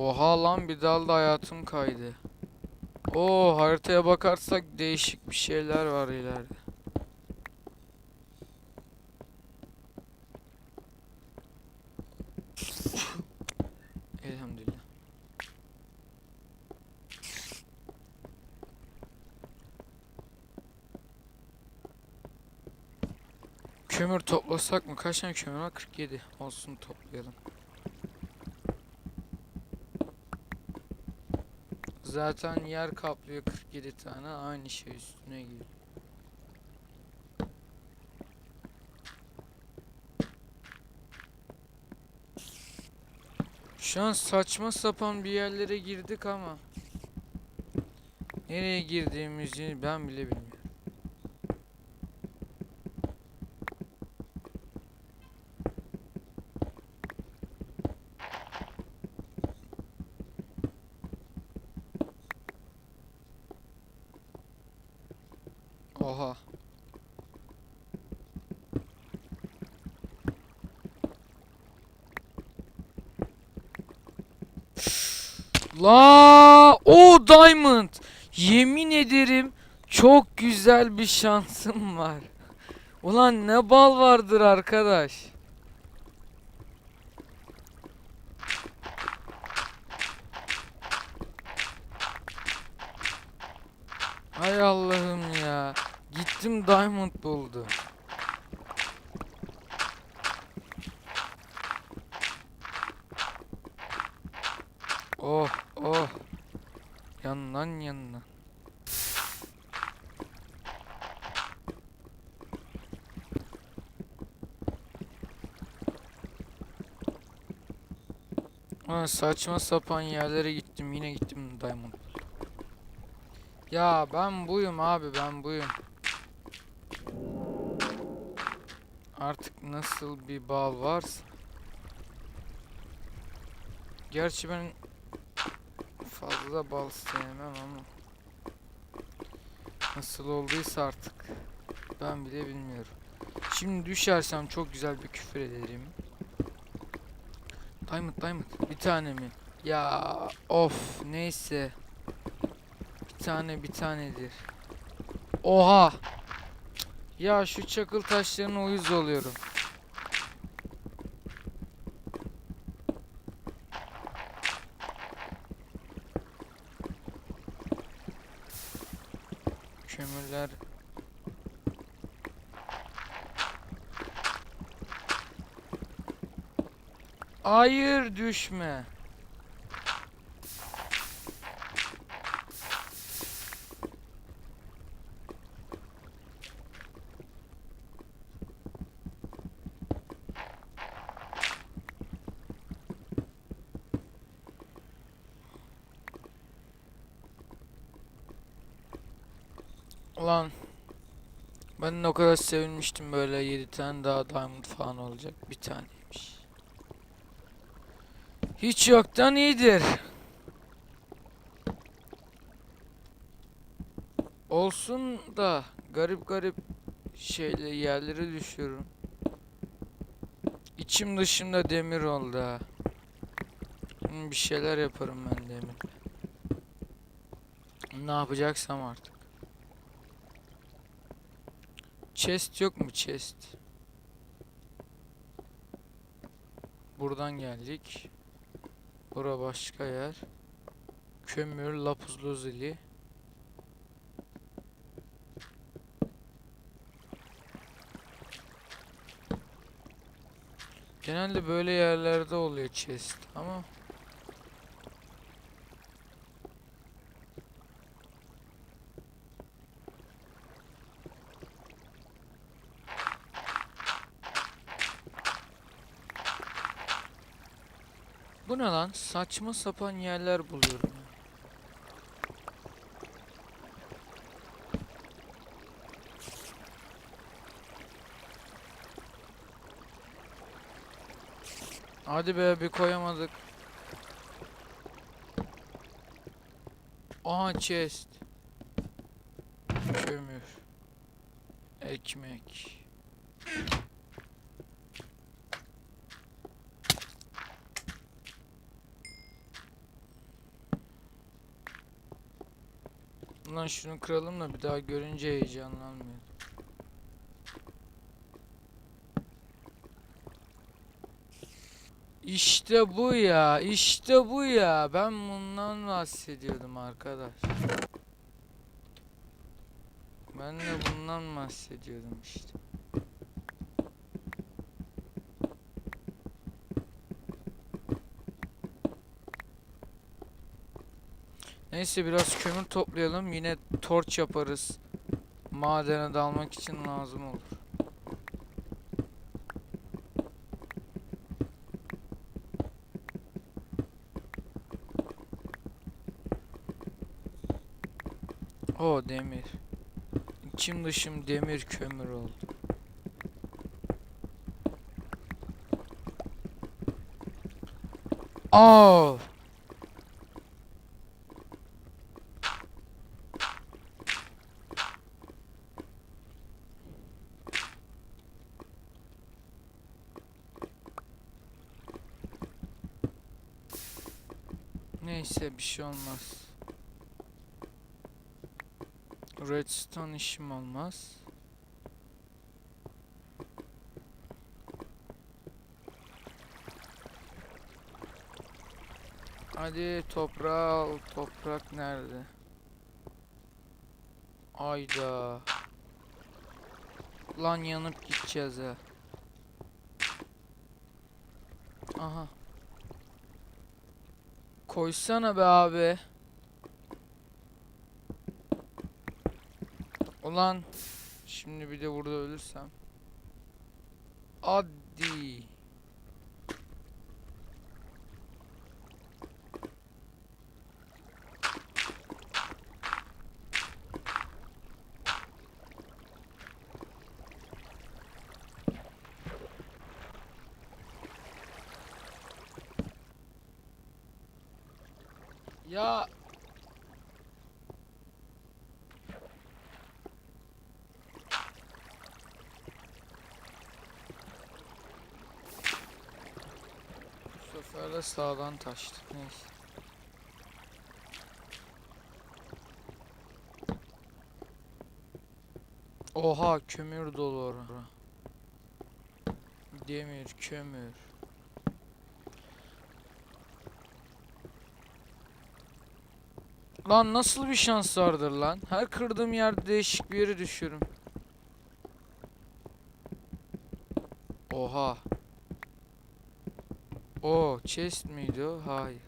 Oha lan bir dalda hayatım kaydı. Oo haritaya bakarsak değişik bir şeyler var ileride. Elhamdülillah. Kömür toplasak mı? Kaç tane kömür var? 47. Olsun toplayalım. Zaten yer kaplıyor 47 tane. Aynı şey üstüne geliyor. Şu an saçma sapan bir yerlere girdik ama nereye girdiğimizi ben bile bilmiyorum. Diamond. Yemin ederim çok güzel bir şansım var. Ulan ne bal vardır arkadaş. Hay Allah'ım ya. Gittim diamond buldum. Oh oh. Yandan yandan. Ulan saçma sapan yerlere gittim yine gittim diamond. Ya ben buyum abi ben buyum. Artık nasıl bir bal varsa. Gerçi ben fazla bal sevmem ama nasıl olduysa artık ben bile bilmiyorum. Şimdi düşersem çok güzel bir küfür ederim. Diamond diamond bir tane mi? Ya of neyse. Bir tane bir tanedir. Oha. Ya şu çakıl taşlarına uyuz oluyorum. Kömürler Hayır düşme. Ulan ben o kadar sevinmiştim böyle 7 tane daha diamond falan olacak bir taneymiş. Hiç yoktan iyidir. Olsun da garip garip şeyle yerlere düşüyorum. İçim dışımda demir oldu ha. Bir şeyler yaparım ben demir. Ne yapacaksam artık. Chest yok mu chest? Buradan geldik. Bura başka yer. Kömür, lapuz lazuli. Genelde böyle yerlerde oluyor chest ama ne lan? Saçma sapan yerler buluyorum. Hadi be bir koyamadık. Aha chest. Kömür. Ekmek. Ulan şunu kıralım da bir daha görünce heyecanlanmıyor. İşte bu ya, işte bu ya. Ben bundan bahsediyordum arkadaş. Ben de bundan bahsediyordum işte. Neyse biraz kömür toplayalım. Yine torç yaparız. Madene dalmak için lazım olur. O demir. İçim dışım demir kömür oldu. Aa! Neyse bir şey olmaz. Redstone işim olmaz. Hadi toprağı al. Toprak nerede? Ayda. Lan yanıp gideceğiz ha. Aha. Koysana be abi. Ulan şimdi bir de burada ölürsem. Hadi. Ya Bu sefer de sağdan taştık. Neyse. Oha kömür dolu ora. Demir, kömür. Lan nasıl bir şans vardır lan? Her kırdığım yerde değişik bir yere düşüyorum. Oha. O chest miydi o? Hayır.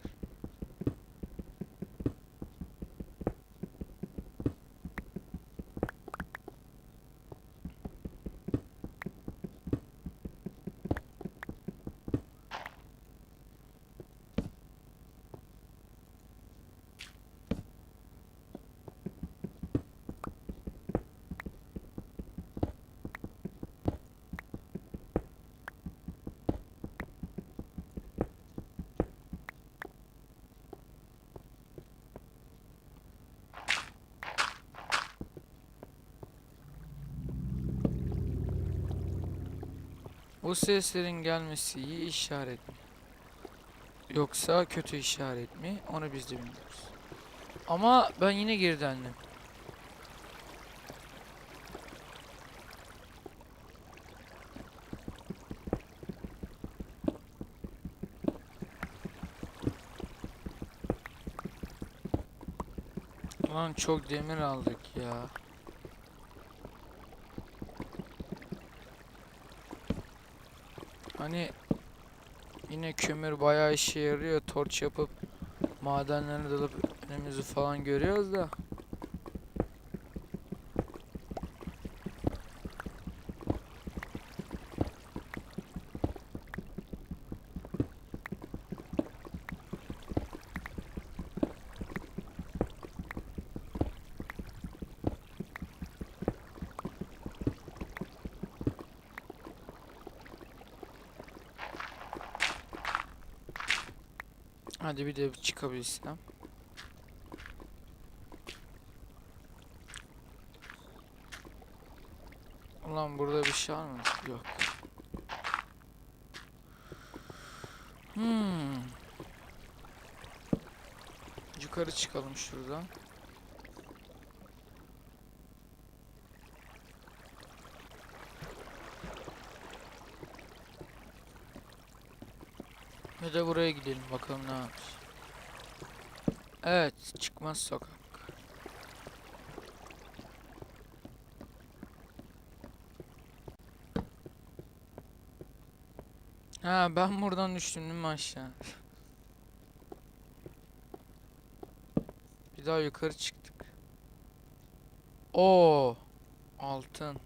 Bu seslerin gelmesi iyi işaret mi? Yoksa kötü işaret mi? Onu biz de bilmiyoruz. Ama ben yine geri döndüm. Lan çok demir aldık ya. Hani yine kömür bayağı işe yarıyor. Torç yapıp madenlere dalıp önümüzü falan görüyoruz da. Hadi bir de çıkabilsem. Ulan burada bir şey var mı? Yok. Hmm. Yukarı çıkalım şuradan. Ya da buraya gidelim bakalım ne yapmış. Evet, çıkmaz sokak. Ha ben buradan düştüm değil mi aşağı? Bir daha yukarı çıktık. Oo, altın.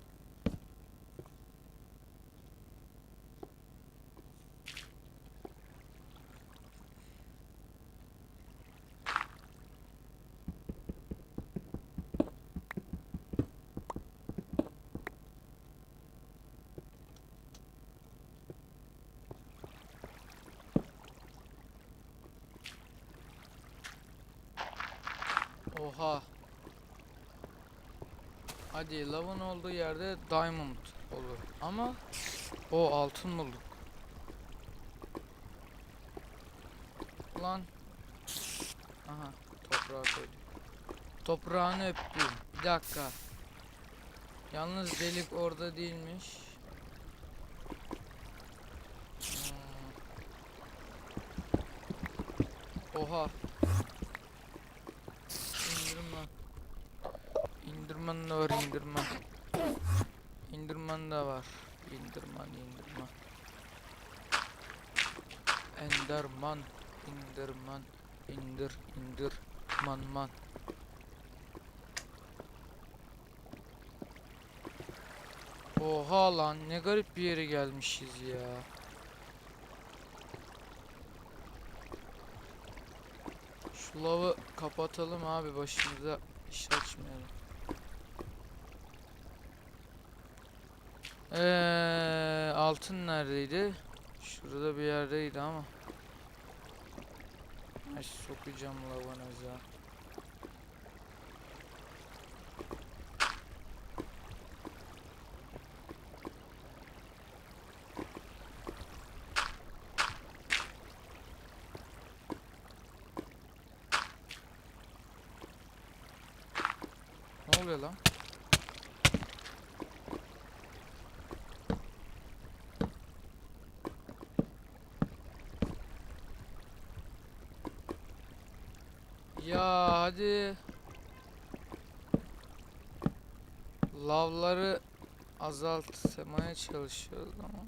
Oha. Hadi lavın olduğu yerde diamond olur. Ama o altın bulduk. Lan. Aha toprağa koyduk. Toprağını öptüm. Bir dakika. Yalnız delik orada değilmiş. Oha. İndirmen de var indirmen. İndirmen de var. İndirmen indirmen. Enderman. İndirmen. İndir indir. Man man. Oha lan ne garip bir yere gelmişiz ya. Şu lavı kapatalım abi başımıza iş açmayalım. Eee altın neredeydi? Şurada bir yerdeydi ama. Ay sokacağım lavanaza. Ne oluyor lan? Ya hadi. Lavları azaltmaya çalışıyoruz ama.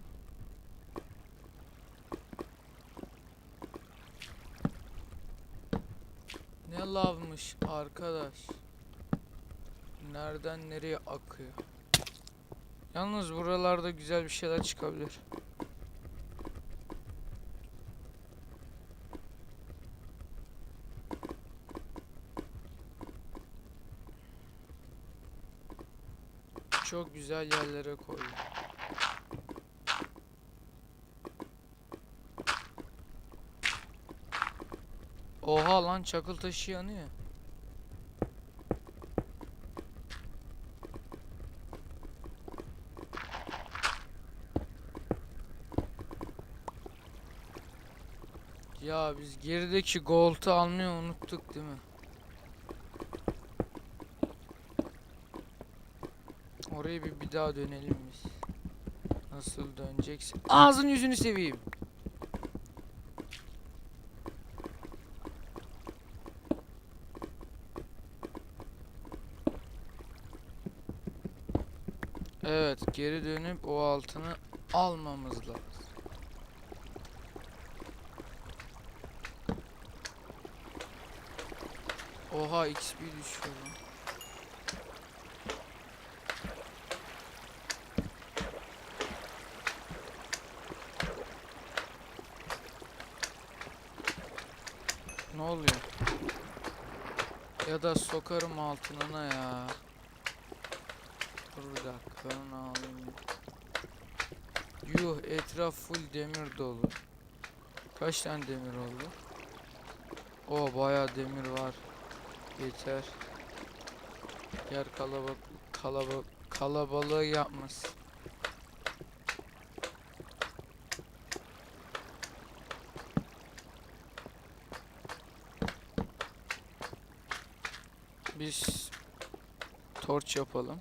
Ne lavmış arkadaş. Nereden nereye akıyor? Yalnız buralarda güzel bir şeyler çıkabilir. Çok güzel yerlere koydum. Oha lan çakıl taşı yanıyor. Ya biz gerideki gold'u almayı unuttuk değil mi? Oraya bir, bir daha dönelim biz. Nasıl döneceksin? Ağzın yüzünü seveyim. Evet, geri dönüp o altını almamız lazım. Oha XP düşüyor lan. Ne oluyor? Da sokarım altınına ya. Dur bir dakika alayım. Yuh etraf full demir dolu. Kaç tane demir oldu? O bayağı demir var. Yeter. Yer kalabalık kalabalık kalabalığı yapmaz. Torç yapalım.